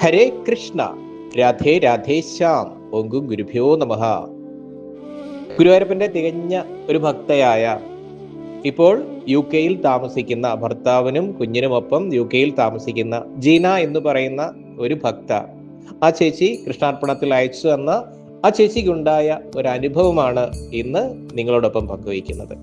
ഹരേ കൃഷ്ണ രാധേ രാധേ ശ്യാം ഓങ്കും ഗുരുഭ്യോ നമഃ. ഗുരുവായൂരപ്പന്റെ തികഞ്ഞ ഒരു ഭക്തയായ ഇപ്പോൾ യു കെയിൽ താമസിക്കുന്ന ഭർത്താവിനും കുഞ്ഞിനുമൊപ്പം യു കെയിൽ താമസിക്കുന്ന ജീന എന്ന് പറയുന്ന ഒരു ഭക്ത ആ ചേച്ചി കൃഷ്ണാർപ്പണത്തിൽ അയച്ചു തന്ന ആ ചേച്ചിക്കുണ്ടായ ഒരു അനുഭവമാണ് ഇന്ന് നിങ്ങളോടൊപ്പം പങ്കുവയ്ക്കുന്നത്.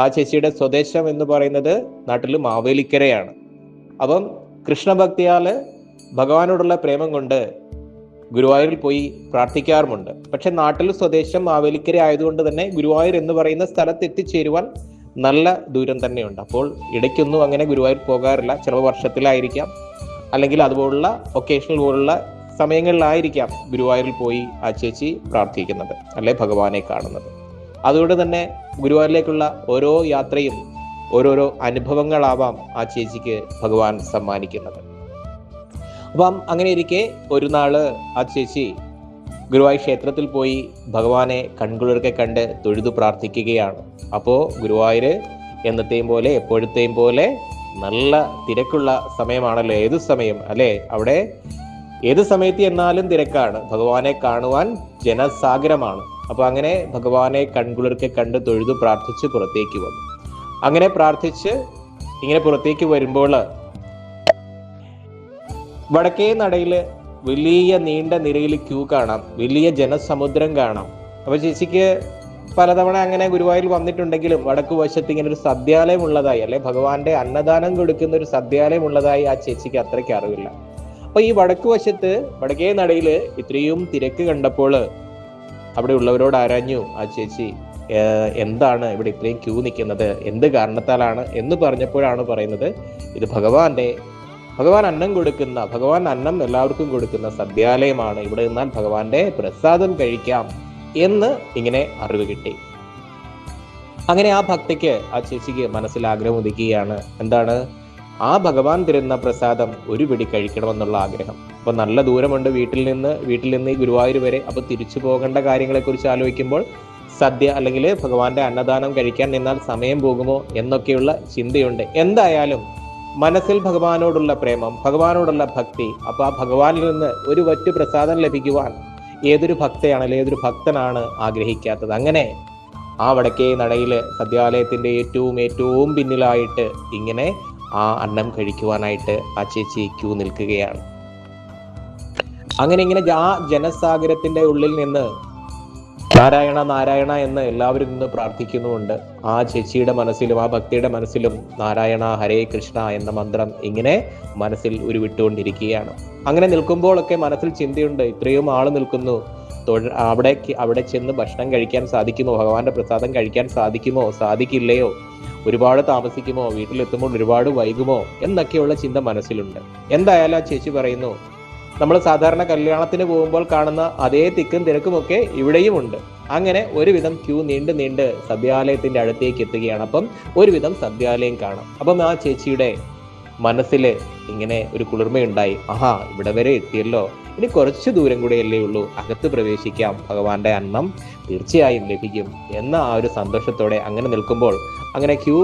ആ ചേച്ചിയുടെ സ്വദേശം എന്ന് പറയുന്നത് നാട്ടിൽ മാവേലിക്കരയാണ്. അപ്പം കൃഷ്ണഭക്തിയാൽ ഭഗവാനോടുള്ള പ്രേമം കൊണ്ട് ഗുരുവായൂരിൽ പോയി പ്രാർത്ഥിക്കാറുമുണ്ട്. പക്ഷെ നാട്ടിൽ സ്വദേശം മാവേലിക്കര ആയതുകൊണ്ട് തന്നെ ഗുരുവായൂർ എന്ന് പറയുന്ന സ്ഥലത്ത് എത്തിച്ചേരുവാൻ നല്ല ദൂരം തന്നെയുണ്ട്. അപ്പോൾ ഇടയ്ക്കൊന്നും അങ്ങനെ ഗുരുവായൂർ പോകാറില്ല. ചിലപ്പോൾ വർഷത്തിലായിരിക്കാം. അല്ലെങ്കിൽ അതുപോലുള്ള ഒക്കേഷണൽ പോലുള്ള സമയങ്ങളിലായിരിക്കാം ഗുരുവായൂരിൽ പോയി ആ ചേച്ചി പ്രാർത്ഥിക്കുന്നത്. അല്ലെ ഭഗവാനെ കാണുന്നത്. അതുകൊണ്ട് തന്നെ ഗുരുവായൂരിലേക്കുള്ള ഓരോ യാത്രയും ഓരോരോ അനുഭവങ്ങളാവാം ആ ചേച്ചിക്ക് ഭഗവാൻ സമ്മാനിക്കുന്നത്. അപ്പം അങ്ങനെ ഇരിക്കെ ഒരു നാൾ ആ ചേച്ചി ഗുരുവായൂർ ക്ഷേത്രത്തിൽ പോയി ഭഗവാനെ കൺകുളിർക്കെ കണ്ട് തൊഴുതു പ്രാർത്ഥിക്കുകയാണ്. അപ്പോൾ ഗുരുവായൂര് എന്നത്തെയും പോലെ എപ്പോഴത്തെയും പോലെ നല്ല തിരക്കുള്ള സമയമാണല്ലോ. ഏത് സമയം? അല്ലെ? അവിടെ ഏത് സമയത്ത് എന്നാലും തിരക്കാണ്. ഭഗവാനെ കാണുവാൻ ജനസാഗരമാണ്. അപ്പൊ അങ്ങനെ ഭഗവാനെ കൺകുളിർക്കെ കണ്ട് തൊഴുതു പ്രാർത്ഥിച്ച് പുറത്തേക്ക് വന്നു. അങ്ങനെ പ്രാർത്ഥിച്ച് ഇങ്ങനെ പുറത്തേക്ക് വരുമ്പോൾ വടക്കേ നടയിൽ വലിയ നീണ്ട നിരയിൽ ക്യൂ കാണാം. വലിയ ജനസമുദ്രം കാണാം. അപ്പൊ ചേച്ചിക്ക് പലതവണ അങ്ങനെ ഗുരുവായൂർ വന്നിട്ടുണ്ടെങ്കിലും വടക്കു വശത്ത് ഇങ്ങനെ ഒരു സദ്യാലയം ഉള്ളതായി അല്ലെ ഭഗവാന്റെ അന്നദാനം കൊടുക്കുന്ന ഒരു സദ്യാലയം ഉള്ളതായി ആ ചേച്ചിക്ക് അത്രയ്ക്ക് അറിവില്ല. അപ്പൊ ഈ വടക്കു വശത്ത് വടക്കേ നടയിൽ ഇത്രയും തിരക്ക് കണ്ടപ്പോൾ അവിടെ ഉള്ളവരോട് ആരാഞ്ഞു? ആ ചേച്ചി എന്താണ് ഇവിടെ ഇത്രയും ക്യൂ നിൽക്കുന്നത്? എന്ത് കാരണത്താലാണ്? എന്ന് പറഞ്ഞപ്പോഴാണ് പറയുന്നത് ഇത് ഭഗവാന്റെ ഭഗവാൻ അന്നം കൊടുക്കുന്ന ഭഗവാൻ അന്നം എല്ലാവർക്കും കൊടുക്കുന്ന സദ്യാലയമാണ്. ഇവിടെ നിന്നാൽ ഭഗവാന്റെ പ്രസാദം കഴിക്കാം എന്ന് ഇങ്ങനെ അറിവ് കിട്ടി. അങ്ങനെ ആ ഭക്തിക്ക് ആ ചേച്ചിക്ക് മനസ്സിൽ ആഗ്രഹം ഉദിക്കുകയാണ്. എന്താണ്? ആ ഭഗവാൻ തരുന്ന പ്രസാദം ഒരു പിടി കഴിക്കണമെന്നുള്ള ആഗ്രഹം. അപ്പൊ നല്ല ദൂരമുണ്ട് വീട്ടിൽ നിന്ന് വീട്ടിൽ നിന്ന് ഈ ഗുരുവായൂർ വരെ. അപ്പൊ തിരിച്ചു പോകേണ്ട കാര്യങ്ങളെ കുറിച്ച് ആലോചിക്കുമ്പോൾ സദ്യ അല്ലെങ്കിൽ ഭഗവാന്റെ അന്നദാനം കഴിക്കാൻ നിന്നാൽ സമയം പോകുമോ എന്നൊക്കെയുള്ള ചിന്തയുണ്ട്. എന്തായാലും മനസ്സിൽ ഭഗവാനോടുള്ള പ്രേമം ഭഗവാനോടുള്ള ഭക്തി അപ്പൊ ആ ഭഗവാനിൽ നിന്ന് ഒരു വറ്റു പ്രസാദം ലഭിക്കുവാൻ ഏതൊരു ഭക്തയാണ് ഏതൊരു ഭക്തനാണ് ആഗ്രഹിക്കാത്തത്? അങ്ങനെ ആ വടക്കേ നടയിൽ സദ്യാലയത്തിന്റെ ഏറ്റവും ഏറ്റവും പിന്നിലായിട്ട് ഇങ്ങനെ ആ അന്നം കഴിക്കുവാനായിട്ട് ആ ചേച്ചി ക്യൂ നിൽക്കുകയാണ്. അങ്ങനെ ഇങ്ങനെ ആ ജനസാഗരത്തിന്റെ ഉള്ളിൽ നിന്ന് നാരായണ നാരായണ എന്ന് എല്ലാവരും നിന്ന് പ്രാർത്ഥിക്കുന്നുമുണ്ട്. ആ ചേച്ചിയുടെ മനസ്സിലും ആ ഭക്തിയുടെ മനസ്സിലും നാരായണ ഹരേ കൃഷ്ണ എന്ന മന്ത്രം ഇങ്ങനെ മനസ്സിൽ ഉരുവിട്ടുകൊണ്ടിരിക്കുകയാണ്. അങ്ങനെ നിൽക്കുമ്പോഴൊക്കെ മനസ്സിൽ ചിന്തയുണ്ട് ഇത്രയും ആൾ നിൽക്കുന്നു. അവിടെ അവിടെ ചെന്ന് ഭക്ഷണം കഴിക്കാൻ സാധിക്കുമോ? ഭഗവാന്റെ പ്രസാദം കഴിക്കാൻ സാധിക്കുമോ? സാധിക്കില്ലയോ? ഒരുപാട് താമസിക്കുമോ? വീട്ടിലെത്തുമ്പോൾ ഒരുപാട് വൈകുമോ? എന്നൊക്കെയുള്ള ചിന്ത മനസ്സിലുണ്ട്. എന്തായാലും ആ ചേച്ചി പറയുന്നു നമ്മൾ സാധാരണ കല്യാണത്തിന് പോകുമ്പോൾ കാണുന്ന അതേ തിക്കും തിരക്കുമൊക്കെ ഇവിടെയും ഉണ്ട്. അങ്ങനെ ഒരുവിധം ക്യൂ നീണ്ട് നീണ്ട് സദ്യാലയത്തിന്റെ അടുത്തേക്ക് എത്തുകയാണ്. അപ്പം ഒരുവിധം സദ്യാലയം കാണാം. അപ്പം ആ ചേച്ചിയുടെ മനസ്സിൽ ഇങ്ങനെ ഒരു കുളിർമയുണ്ടായി. ആഹാ ഇവിടെ വരെ എത്തിയല്ലോ. ഇനി കുറച്ച് ദൂരം കൂടെയല്ലേ ഉള്ളൂ. അകത്ത് പ്രവേശിക്കാം. ഭഗവാന്റെ അന്നം തീർച്ചയായും ലഭിക്കും. എന്ന ആ ഒരു സന്തോഷത്തോടെ അങ്ങനെ നിൽക്കുമ്പോൾ അങ്ങനെ ക്യൂ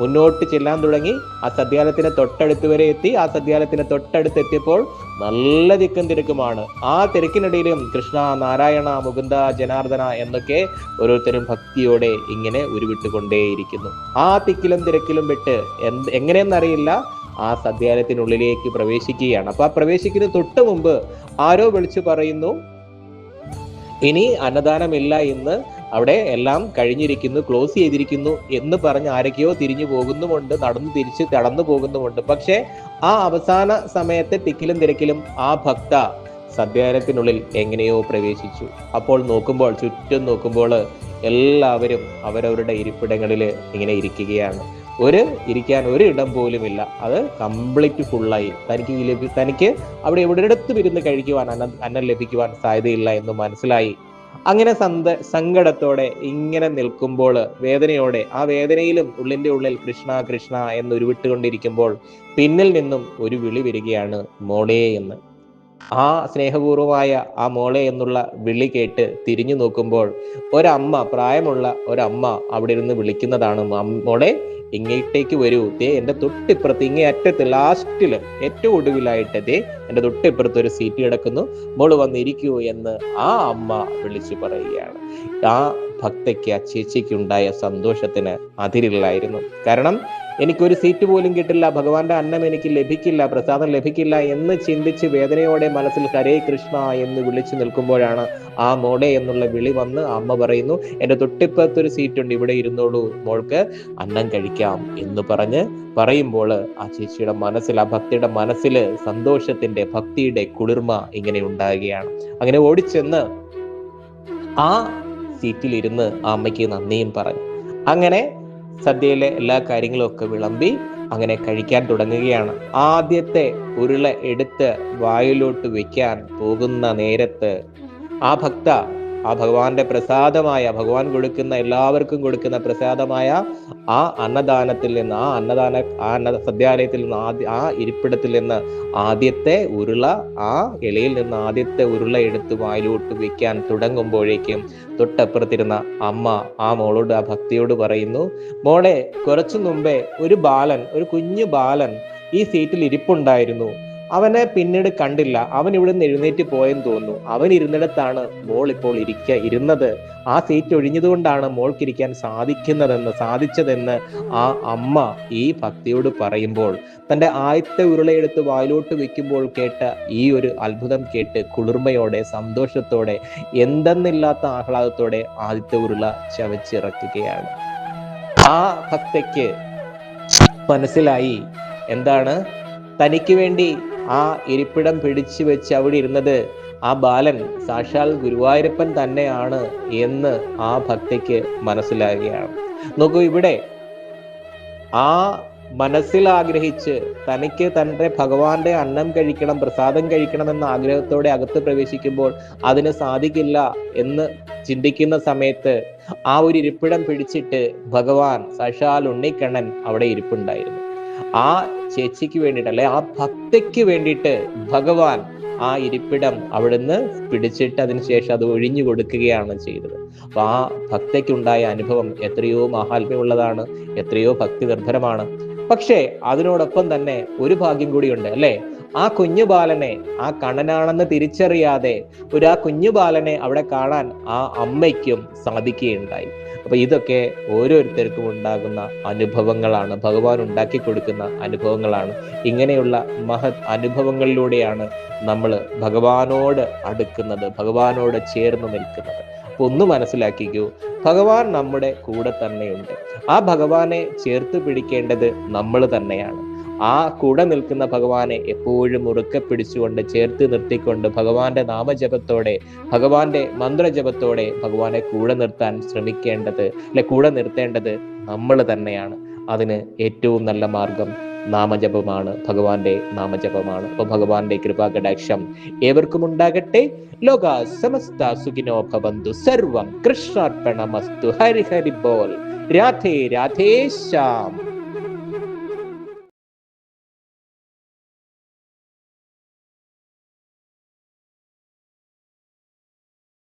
മുന്നോട്ട് ചെല്ലാൻ തുടങ്ങി. ആ സദ്യാലയത്തിന് തൊട്ടടുത്ത് വരെ എത്തി. ആ സദ്യാലയത്തിന് തൊട്ടടുത്ത് എത്തിയപ്പോൾ നല്ല തിക്കും തിരക്കുമാണ്. ആ തിരക്കിനിടയിലും കൃഷ്ണ നാരായണ മുകുന്ദ ജനാർദ്ദന എന്നൊക്കെ ഓരോരുത്തരും ഭക്തിയോടെ ഇങ്ങനെ ഉരുവിട്ടുകൊണ്ടേയിരിക്കുന്നു. ആ തിക്കിലും തിരക്കിലും വിട്ട് എന്ത് എങ്ങനെയെന്നറിയില്ല. ആ സദ്യാലയത്തിനുള്ളിലേക്ക് പ്രവേശിക്കുകയാണ്. അപ്പൊ ആ പ്രവേശിക്കുന്ന തൊട്ട് മുമ്പ് ആരോ വിളിച്ചു പറയുന്നു ഇനി അന്നദാനമില്ല എന്ന് അവിടെ എല്ലാം കഴിഞ്ഞിരിക്കുന്നു ക്ലോസ് ചെയ്തിരിക്കുന്നു എന്ന് പറഞ്ഞ് ആരൊക്കെയോ തിരിഞ്ഞു പോകുന്നുമുണ്ട് നടന്നു തിരിച്ച് കടന്നു പോകുന്നുമുണ്ട്. പക്ഷേ ആ അവസാന സമയത്തെ തിക്കിലും തിരക്കിലും ആ ഭക്ത സദ്യാരത്തിനുള്ളിൽ എങ്ങനെയോ പ്രവേശിച്ചു. അപ്പോൾ നോക്കുമ്പോൾ ചുറ്റും നോക്കുമ്പോൾ എല്ലാവരും അവരവരുടെ ഇരിപ്പിടങ്ങളിൽ ഇങ്ങനെ ഇരിക്കുകയാണ്. ഒരു ഇരിക്കാൻ ഒരു ഇടം പോലും ഇല്ല അത് കംപ്ലീറ്റ് ഫുള്ളായി തനിക്ക് തനിക്ക് അവിടെ എവിടെയിടത്തും ഇരുന്ന് കഴിക്കുവാൻ അന്നം അന്നം ലഭിക്കുവാൻ സാധ്യതയില്ല എന്ന് മനസ്സിലായി. അങ്ങനെ സന്ത സങ്കടത്തോടെ ഇങ്ങനെ നിൽക്കുമ്പോൾ വേദനയോടെ ആ വേദനയിലും ഉള്ളിന്റെ ഉള്ളിൽ കൃഷ്ണ കൃഷ്ണ എന്ന് ഉരുവിട്ടുകൊണ്ടിരിക്കുമ്പോൾ പിന്നിൽ നിന്നും ഒരു വിളി വരികയാണ് മോളേ എന്ന്. ആ സ്നേഹപൂർവമായ ആ മോളെ എന്നുള്ള വിളി കേട്ട് തിരിഞ്ഞു നോക്കുമ്പോൾ ഒരമ്മ പ്രായമുള്ള ഒരമ്മ അവിടെ ഇരുന്ന് വിളിക്കുന്നതാണ് "മം- മോളെ ഇങ്ങോട്ടേക്ക് വരൂ. ദേ എന്റെ തൊട്ടിപ്പുറത്ത് ഇങ്ങേ അറ്റത്ത് ലാസ്റ്റിൽ ഏറ്റവും ഒടുവിലായിട്ട് ദേ എന്റെ തൊട്ടിപ്പുറത്ത് ഒരു സീറ്റ് കിടക്കുന്നു. മോൾ വന്നിരിക്കൂ എന്ന് ആ അമ്മ വിളിച്ചു പറയുകയാണ്. ആ ഭക്തയ്ക്ക് ആ ചേച്ചിക്കുണ്ടായ സന്തോഷത്തിന് അതിരില്ലായിരുന്നു കാരണം എനിക്കൊരു സീറ്റ് പോലും കിട്ടില്ല. ഭഗവാന്റെ അന്നം എനിക്ക് ലഭിക്കില്ല പ്രസാദം ലഭിക്കില്ല എന്ന് ചിന്തിച്ച് വേദനയോടെ മനസ്സിൽ ഹരേ കൃഷ്ണ എന്ന് വിളിച്ചു നിൽക്കുമ്പോഴാണ് ആ മോളെ എന്നുള്ള വിളി വന്ന് അമ്മ പറയുന്നു എന്റെ തൊട്ടിപ്പുറത്തൊരു സീറ്റുണ്ട് ഇവിടെ ഇരുന്നോളൂ. മോൾക്ക് അന്നം കഴിക്കാം. എന്ന് പറഞ്ഞ് പറയുമ്പോൾ ആ ചേച്ചിയുടെ മനസ്സിൽ ആ ഭക്തിയുടെ മനസ്സിൽ സന്തോഷത്തിന്റെ ഭക്തിയുടെ കുളിർമ ഇങ്ങനെ ഉണ്ടാകുകയാണ്. അങ്ങനെ ഓടിച്ചെന്ന് ആ സീറ്റിലിരുന്ന് ആ അമ്മയ്ക്ക് നന്ദിയും പറഞ്ഞു. അങ്ങനെ സദ്യയിലെ എല്ലാ കാര്യങ്ങളും ഒക്കെ വിളമ്പി അങ്ങനെ കഴിക്കാൻ തുടങ്ങുകയാണ്. ആദ്യത്തെ ഉരുള എടുത്ത് വായിലോട്ട് വെക്കാൻ പോകുന്ന നേരത്ത് ആ ഭക്ത ആ ഭഗവാന്റെ പ്രസാദമായ ഭഗവാൻ കൊടുക്കുന്ന എല്ലാവർക്കും കൊടുക്കുന്ന പ്രസാദമായ ആ അന്നദാനത്തിൽ നിന്ന് ആ അന്നദാന ആ അന്ന സദ്യാലയത്തിൽ നിന്ന് ആദ്യ ആ ഇരിപ്പിടത്തിൽ നിന്ന് ആദ്യത്തെ ഉരുള ആ ഇലയിൽ നിന്ന് ആദ്യത്തെ ഉരുള എടുത്ത് വായിലോട്ട് വെക്കാൻ തുടങ്ങുമ്പോഴേക്കും തൊട്ടപ്പുറത്തിരുന്ന അമ്മ ആ മോളോട് ആ ഭക്തിയോട് പറയുന്നു മോളെ കുറച്ചു മുമ്പേ ഒരു ബാലൻ ഒരു കുഞ്ഞു ബാലൻ ഈ സീറ്റിൽ ഇരിപ്പുണ്ടായിരുന്നു. അവനെ പിന്നീട് കണ്ടില്ല. അവൻ ഇവിടെ നിന്ന് എഴുന്നേറ്റ് പോയെന്ന് തോന്നുന്നു. അവൻ ഇരുന്നിടത്താണ് മോൾ ഇപ്പോൾ ഇരിക്ക ഇരുന്നത്. ആ സീറ്റ് ഒഴിഞ്ഞതുകൊണ്ടാണ് മോൾക്ക് ഇരിക്കാൻ സാധിക്കുന്നതെന്ന് സാധിച്ചതെന്ന് ആ അമ്മ ഈ ഭക്തിയോട് പറയുമ്പോൾ തന്റെ ആദ്യത്തെ ഉരുളയെടുത്ത് വായിലോട്ട് വെക്കുമ്പോൾ കേട്ട ഈ ഒരു അത്ഭുതം കേട്ട് കുളിർമയോടെ സന്തോഷത്തോടെ എന്തെന്നില്ലാത്ത ആഹ്ലാദത്തോടെ ആദ്യത്തെ ഉരുള ചവച്ചിറക്കുകയാണ്. ആ ഭക്തയ്ക്ക് മനസ്സിലായി. എന്താണ്? തനിക്ക് വേണ്ടി ആ ഇരിപ്പിടം പിടിച്ചു വെച്ച് അവിടെ ഇരുന്നത് ആ ബാലൻ സാക്ഷാൽ ഗുരുവായൂരപ്പൻ തന്നെയാണ് എന്ന് ആ ഭക്തിക്ക് മനസ്സിലാകുകയാണ് നോക്കൂ ഇവിടെ ആ മനസ്സിൽ ആഗ്രഹിച്ച് തനിക്ക് തന്റെ ഭഗവാന്റെ അന്നം കഴിക്കണം പ്രസാദം കഴിക്കണം എന്ന ആഗ്രഹത്തോടെ അകത്ത് പ്രവേശിക്കുമ്പോൾ അതിന് സാധിക്കില്ല എന്ന് ചിന്തിക്കുന്ന സമയത്ത് ആ ഒരു ഇരിപ്പിടം പിടിച്ചിട്ട് ഭഗവാൻ സാക്ഷാൽ ഉണ്ണിക്കണ്ണൻ അവിടെ ഇരിപ്പുണ്ടായിരുന്നു. ആ ചേച്ചിക്ക് വേണ്ടിയിട്ട് അല്ലെ ആ ഭക്തയ്ക്ക് വേണ്ടിയിട്ട് ഭഗവാൻ ആ ഇരിപ്പിടം അവിടുന്ന് പിടിച്ചിട്ട് അതിനുശേഷം അത് ഒഴിഞ്ഞു കൊടുക്കുകയാണ് ചെയ്തത്. അപ്പൊ ആ ഭക്തയ്ക്കുണ്ടായ അനുഭവം എത്രയോ മഹാത്മ്യമുള്ളതാണ് എത്രയോ ഭക്തി നിർഭരമാണ് പക്ഷേ അതിനോടൊപ്പം തന്നെ ഒരു ഭാഗ്യം കൂടിയുണ്ട് അല്ലെ? ആ കുഞ്ഞു ബാലനെ ആ കണ്ണനാണെന്ന് തിരിച്ചറിയാതെ ഒരു ആ കുഞ്ഞു ബാലനെ അവിടെ കാണാൻ ആ അമ്മയ്ക്കും സാധിക്കുകയുണ്ടായി. അപ്പൊ ഇതൊക്കെ ഓരോരുത്തർക്കും ഉണ്ടാകുന്ന അനുഭവങ്ങളാണ്. ഭഗവാൻ ഉണ്ടാക്കി കൊടുക്കുന്ന അനുഭവങ്ങളാണ്. ഇങ്ങനെയുള്ള മഹത് അനുഭവങ്ങളിലൂടെയാണ് നമ്മൾ ഭഗവാനോട് അടുക്കുന്നത് ഭഗവാനോട് ചേർന്ന് നിൽക്കുന്നത്. അപ്പൊ ഒന്ന് മനസ്സിലാക്കിക്കൂ ഭഗവാൻ നമ്മുടെ കൂടെ തന്നെയുണ്ട്. ആ ഭഗവാനെ ചേർത്ത് പിടിക്കേണ്ടത് നമ്മൾ തന്നെയാണ്. ആ കൂടെ നിൽക്കുന്ന ഭഗവാനെ എപ്പോഴും ഉറക്കെ പിടിച്ചുകൊണ്ട് ചേർത്ത് നിർത്തിക്കൊണ്ട് ഭഗവാന്റെ നാമജപത്തോടെ ഭഗവാന്റെ മന്ത്രജപത്തോടെ ഭഗവാനെ കൂടെ നിർത്താൻ ശ്രമിക്കേണ്ടത് അല്ലെ കൂടെ നിർത്തേണ്ടത് നമ്മൾ തന്നെയാണ്. അതിന് ഏറ്റവും നല്ല മാർഗം നാമജപമാണ് ഭഗവാന്റെ നാമജപമാണ്. അപ്പൊ ഭഗവാന്റെ കൃപാകടാക്ഷം ഏവർക്കും ഉണ്ടാകട്ടെ. ലോക സമസ്ത സുഖിനോ ഭവന്തു. സർവം കൃഷ്ണാർപ്പണമസ്തു. ഹരിഹരി ഹരി ബോൽ രാധേ രാധേ ശ്യാം.